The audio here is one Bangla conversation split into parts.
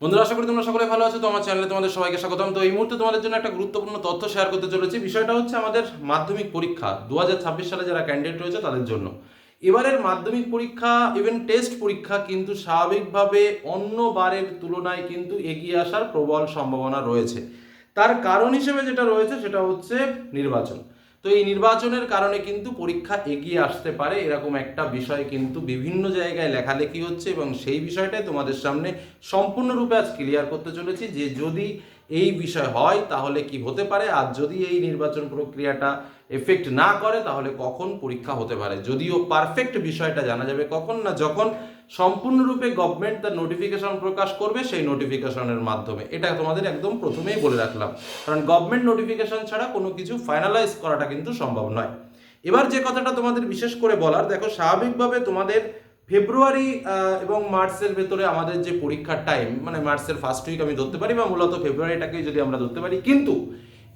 বন্ধুরা, আশা করি তোমরা সকলে ভালো আছো। তো আমার চ্যানেলে তোমাদের সবাইকে স্বাগতম। তো এই মুহূর্তে তোমাদের জন্য একটা গুরুত্বপূর্ণ তথ্য শেয়ার করতে চলেছি। বিষয়টা হচ্ছে আমাদের মাধ্যমিক পরীক্ষা। দু হাজার ছাব্বিশ সালে যারা ক্যান্ডিডেট রয়েছে, তাদের জন্য। এবারের মাধ্যমিক পরীক্ষা ইভেন টেস্ট পরীক্ষা কিন্তু স্বাভাবিকভাবে অন্য বারের তুলনায় কিন্তু এগিয়ে আসার প্রবল সম্ভাবনা রয়েছে। তার কারণ হিসেবে যেটা রয়েছে, সেটা হচ্ছে নির্বাচন। তো এই নির্বাচনের কারণে কিন্তু পরীক্ষা এগিয়ে আসতে পারে, এরকম একটা বিষয় কিন্তু বিভিন্ন জায়গায় লেখালেখি হচ্ছে এবং সেই বিষয়টাই তোমাদের সামনে সম্পূর্ণরূপে আজ ক্লিয়ার করতে চলেছি যে যদি এই বিষয় হয় তাহলে কি হতে পারে? আর যদি এই নির্বাচন প্রক্রিয়াটা এফেক্ট না করে তাহলে কখন পরীক্ষা হতে পারে? যদিও পারফেক্ট বিষয়টা জানা যাবে কখন না যখন সম্পূর্ণরূপে গভর্নমেন্ট তার নোটিফিকেশন প্রকাশ করবে সেই নোটিফিকেশনের মাধ্যমে। এটা তোমাদের একদম প্রথমেই বলে রাখলাম। কারণ গভর্নমেন্ট নোটিফিকেশন ছাড়া কোনো কিছু ফাইনালাইজ করাটা কিন্তু সম্ভব নয়। এবার যে কথাটা তোমাদের বিশেষ করে বলার, দেখো স্বাভাবিকভাবে তোমাদের ফেব্রুয়ারি এবং মার্চের ভেতরে আমাদের যে পরীক্ষার টাইম মানে মার্চের ফার্স্ট উইক আমি ধরতে পারি বা মূলত ফেব্রুয়ারিটাকেই যদি আমরা ধরতে পারি, কিন্তু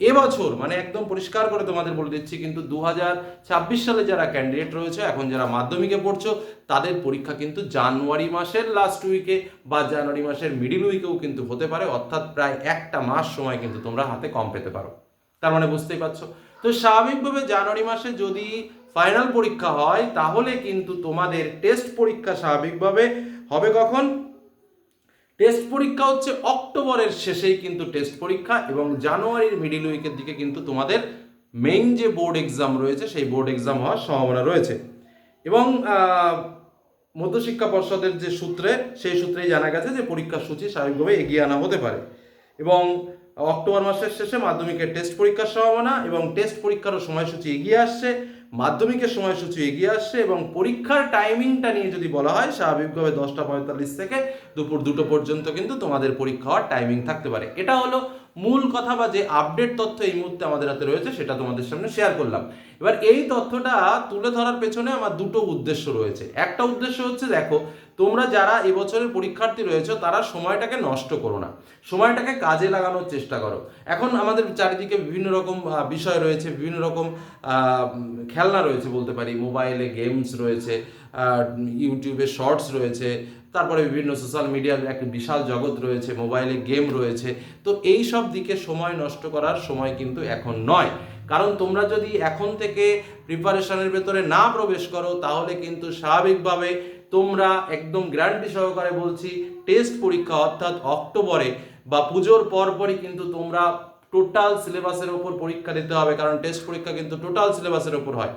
এবছর মানে একদম পরিষ্কার করে তোমাদের বলে দিচ্ছি, কিন্তু দু হাজার ছাব্বিশ সালে যারা ক্যান্ডিডেট রয়েছে, এখন যারা মাধ্যমিকে পড়ছো, তাদের পরীক্ষা কিন্তু জানুয়ারি মাসের লাস্ট উইকে বা জানুয়ারি মাসের মিডিল উইকেও কিন্তু হতে পারে, অর্থাৎ প্রায় একটা মাস সময় কিন্তু তোমরা হাতে কম পেতে পারো। তার মানে বুঝতেই পারছ? তো স্বাভাবিকভাবে জানুয়ারি মাসে যদি ফাইনাল পরীক্ষা হয়, তাহলে কিন্তু তোমাদের টেস্ট পরীক্ষা স্বাভাবিকভাবে হবে কখন? টেস্ট পরীক্ষা হচ্ছে অক্টোবরের শেষেই কিন্তু টেস্ট পরীক্ষা এবং জানুয়ারির মিডিল উইকের দিকে কিন্তু তোমাদের মেইন যে বোর্ড এক্সাম রয়েছে, সেই বোর্ড এক্সাম হওয়ার সম্ভাবনা রয়েছে। এবং মধ্যশিক্ষা পর্ষদের যে সূত্রে, সেই সূত্রেই জানা গেছে যে পরীক্ষার সূচি স্বাভাবিকভাবে এগিয়ে আনা হতে পারে। এবং অক্টোবর মাসের শেষে মাধ্যমিকের টেস্ট পরীক্ষার সম্ভাবনা এবং টেস্ট পরীক্ষারও সময়সূচি এগিয়ে আসছে। মাধ্যমিকের সময়সূচি এগিয়ে আসছে এবং পরীক্ষার টাইমিংটা নিয়ে যদি বলা হয়, স্বাভাবিকভাবে দশটা পঁয়তাল্লিশ থেকে দুপুর দুটো পর্যন্ত কিন্তু তোমাদের পরীক্ষা হওয়ার টাইমিং থাকতে পারে। এটা হলো মূল কথা বা যে আপডেট তথ্য এই মুহূর্তে আমাদের হাতে রয়েছে, সেটা তোমাদের সামনে শেয়ার করলাম। এবার এই তথ্যটা তুলে ধরার পেছনে আমার দুটো উদ্দেশ্য রয়েছে। একটা উদ্দেশ্য হচ্ছে, দেখো তোমরা যারা এবছরের পরীক্ষার্থী রয়েছে, তারা সময়টাকে নষ্ট করো না। সময়টাকে কাজে লাগানোর চেষ্টা করো। এখন আমাদের চারিদিকে বিভিন্ন রকম বিষয় রয়েছে, বিভিন্ন রকম খেলনা রয়েছে বলতে পারি। মোবাইলে গেমস রয়েছে ইউটিউবে শর্টস রয়েছে, তারপরে বিভিন্ন সোশ্যাল মিডিয়ার একটা বিশাল জগৎ রয়েছে, মোবাইলে গেম রয়েছে। তো এই সব দিকে সময় নষ্ট করার সময় কিন্তু এখন নয়। কারণ তোমরা যদি এখন থেকে প্রিপারেশনের ভেতরে না প্রবেশ করো, তাহলে কিন্তু স্বাভাবিকভাবে তোমরা একদম গ্যারান্টি সহকারে বলছি টেস্ট পরীক্ষা অর্থাৎ অক্টোবরে বা পুজোর পরপরই কিন্তু তোমরা টোটাল সিলেবাসের ওপর পরীক্ষা দিতে হবে, কারণ টেস্ট পরীক্ষা কিন্তু টোটাল সিলেবাসের ওপর হয়।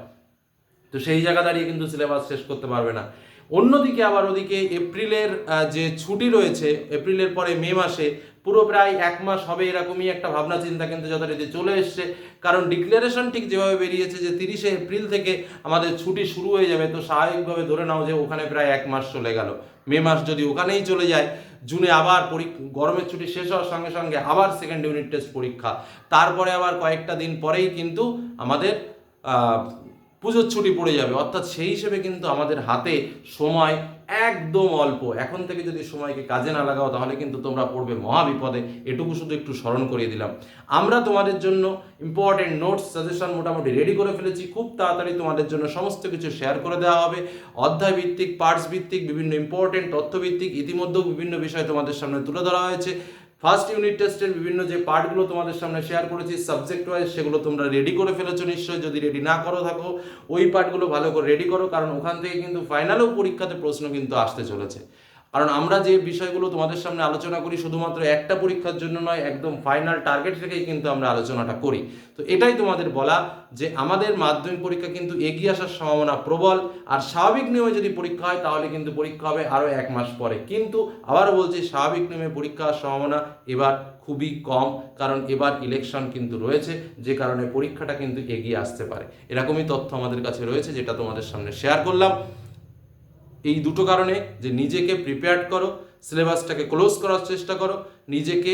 তো সেই জায়গা দাঁড়িয়ে কিন্তু সিলেবাস শেষ করতে পারবে না। অন্যদিকে আবার ওদিকে এপ্রিলের যে ছুটি রয়েছে, এপ্রিলের পরে মে মাসে পুরো প্রায় এক মাস হবে এরকমই একটা ভাবনা চিন্তা কিন্তু যথারীতি চলে এসছে। কারণ ডিক্লারেশন ঠিক যেভাবে বেরিয়েছে যে তিরিশে এপ্রিল থেকে আমাদের ছুটি শুরু হয়ে যাবে, তো স্বাভাবিকভাবে ধরে নাও যে ওখানে প্রায় এক মাস চলে গেল। মে মাস যদি ওখানেই চলে যায়, জুনে আবার গরমের ছুটি শেষ হওয়ার সঙ্গে সঙ্গে আবার সেকেন্ড ইউনিট টেস্ট পরীক্ষা। তারপরে আবার কয়েকটা দিন পরেই কিন্তু আমাদের পুজোর ছুটি পড়ে যাবে। অর্থাৎ সেই হিসেবে কিন্তু আমাদের হাতে সময় একদম অল্প। এখন থেকে যদি সময়কে কাজে না লাগাও, তাহলে কিন্তু তোমরা পড়বে মহাবিপদে। এটুকু শুধু একটু স্মরণ করিয়ে দিলাম। আমরা তোমাদের জন্য ইম্পর্টেন্ট নোটস সাজেশন মোটামুটি রেডি করে ফেলেছি। খুব তাড়াতাড়ি তোমাদের জন্য সমস্ত কিছু শেয়ার করে দেওয়া হবে। অধ্যায় ভিত্তিক পার্টস ভিত্তিক বিভিন্ন ইম্পর্টেন্ট তথ্যভিত্তিক, ইতিমধ্যেও বিভিন্ন বিষয় তোমাদের সামনে তুলে ধরা হয়েছে। ফার্স্ট ইউনিট টেস্টের বিভিন্ন যে পার্টগুলো তোমাদের সামনে শেয়ার করেছি সাবজেক্ট ওয়াইজ সেগুলো তোমরা রেডি করে ফেলেছো নিশ্চয়ই। যদি রেডি না করো থাকো, ওই পার্টগুলো ভালো করে রেডি করো, কারণ ওখান থেকে কিন্তু ফাইনালেও পরীক্ষাতে প্রশ্ন কিন্তু আসতে চলেছে। কারণ আমরা যে বিষয়গুলো তোমাদের সামনে আলোচনা করি শুধুমাত্র একটা পরীক্ষার জন্য নয়, একদম ফাইনাল টার্গেট থেকেই কিন্তু আমরা আলোচনাটা করি। তো এটাই তোমাদের বলা যে আমাদের মাধ্যমিক পরীক্ষা কিন্তু এগিয়ে আসার সম্ভাবনা প্রবল, আর স্বাভাবিক নিয়মে যদি পরীক্ষা হয় তাহলে কিন্তু পরীক্ষা হবে আরও এক মাস পরে। কিন্তু আবার বলছি, স্বাভাবিক নিয়মে পরীক্ষা হওয়ার সম্ভাবনা এবার খুবই কম, কারণ এবার ইলেকশন কিন্তু রয়েছে, যে কারণে পরীক্ষাটা কিন্তু এগিয়ে আসতে পারে। এরকমই তথ্য আমাদের কাছে রয়েছে, যেটা তোমাদের সামনে শেয়ার করলাম। এই দুটো কারণে যে নিজেকে প্রিপেয়ার্ড করো সিলেবাসটাকে ক্লোজ করার চেষ্টা করো, নিজেকে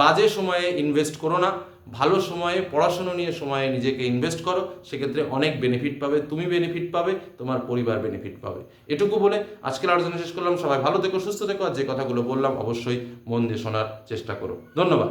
বাজে সময়ে ইনভেস্ট করো না, ভালো সময়ে, পড়াশুনো নিয়ে সময়ে নিজেকে ইনভেস্ট করো, সেক্ষেত্রে অনেক বেনিফিট পাবে, তুমি বেনিফিট পাবে, তোমার পরিবার বেনিফিট পাবে। এটুকু বলে আজকের আলোচনা শেষ করলাম, সবাই ভালো থেকো, সুস্থ থেকো, আর যে কথাগুলো বললাম, অবশ্যই মন দিয়ে শোনার চেষ্টা করো। ধন্যবাদ।